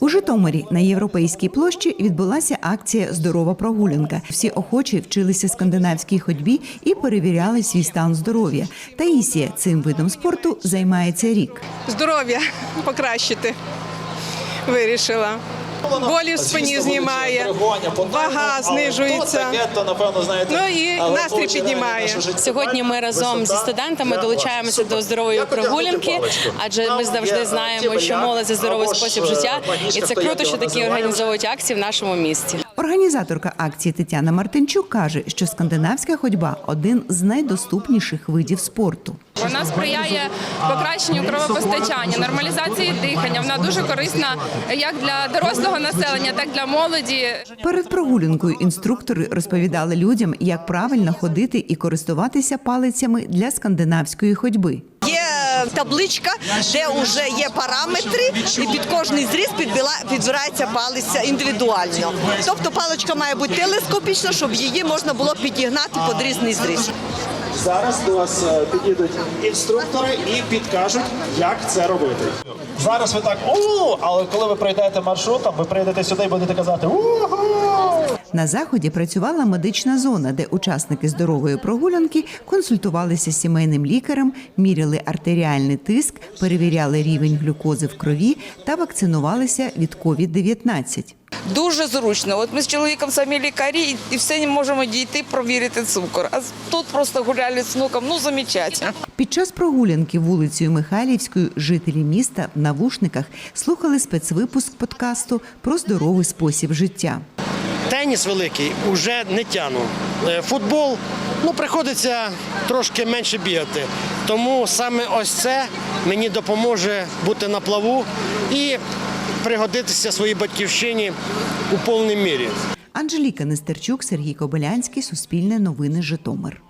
У Житомирі на європейській площі відбулася акція Здорова прогулянка. Всі охочі вчилися скандинавській ходьбі і перевіряли свій стан здоров'я. Таїсія цим видом спорту займається рік. здоров'я покращити. Вирішила. Болі в спині знімає, вага знижується. Ну і настрій піднімає. Сьогодні ми разом зі студентами долучаємося до здорової прогулянки, адже ми завжди знаємо, що молодь це здоровий спосіб життя, і це круто, що такі організовують акції в нашому місті. Організаторка акції Тетяна Мартинчук каже, що скандинавська ходьба один з найдоступніших видів спорту. Вона сприяє покращенню кровопостачання, нормалізації дихання. Вона дуже корисна як для дорослого населення, так і для молоді. Перед прогулянкою інструктори розповідали людям, як правильно ходити і користуватися палицями для скандинавської ходьби. Є табличка, де вже є параметри, і під кожний зріз підбила- підбирається палиця індивідуально. Тобто паличка має бути телескопічна, щоб її можна було підігнати під різний зріз. Зараз до вас е, підійдуть інструктори і підкажуть, як це робити. Зараз ви так у, але коли ви пройдете маршрутом, ви прийдете сюди і будете казати у На заході працювала медична зона, де учасники здорової прогулянки консультувалися з сімейним лікарем, міряли артеріальний тиск, перевіряли рівень глюкози в крові та вакцинувалися від COVID-19. Дуже зручно. От ми з чоловіком самі лікарі і- все не можемо дійти провірити цукор. А тут просто гуляли з внуком, ну замечательно. Під час прогулянки вулицею Михайлівською жителі міста в навушниках слухали спецвипуск подкасту про здоровий спосіб життя. Теніс великий уже не тяну. Е, Футбол ну приходиться трошки менше бігати. Тому саме ось це мені допоможе бути на плаву і пригодитися своїй батьківщині у повній мірі. Анжеліка Нестерчук, Сергій Кобилянський, Суспільне новини Житомир.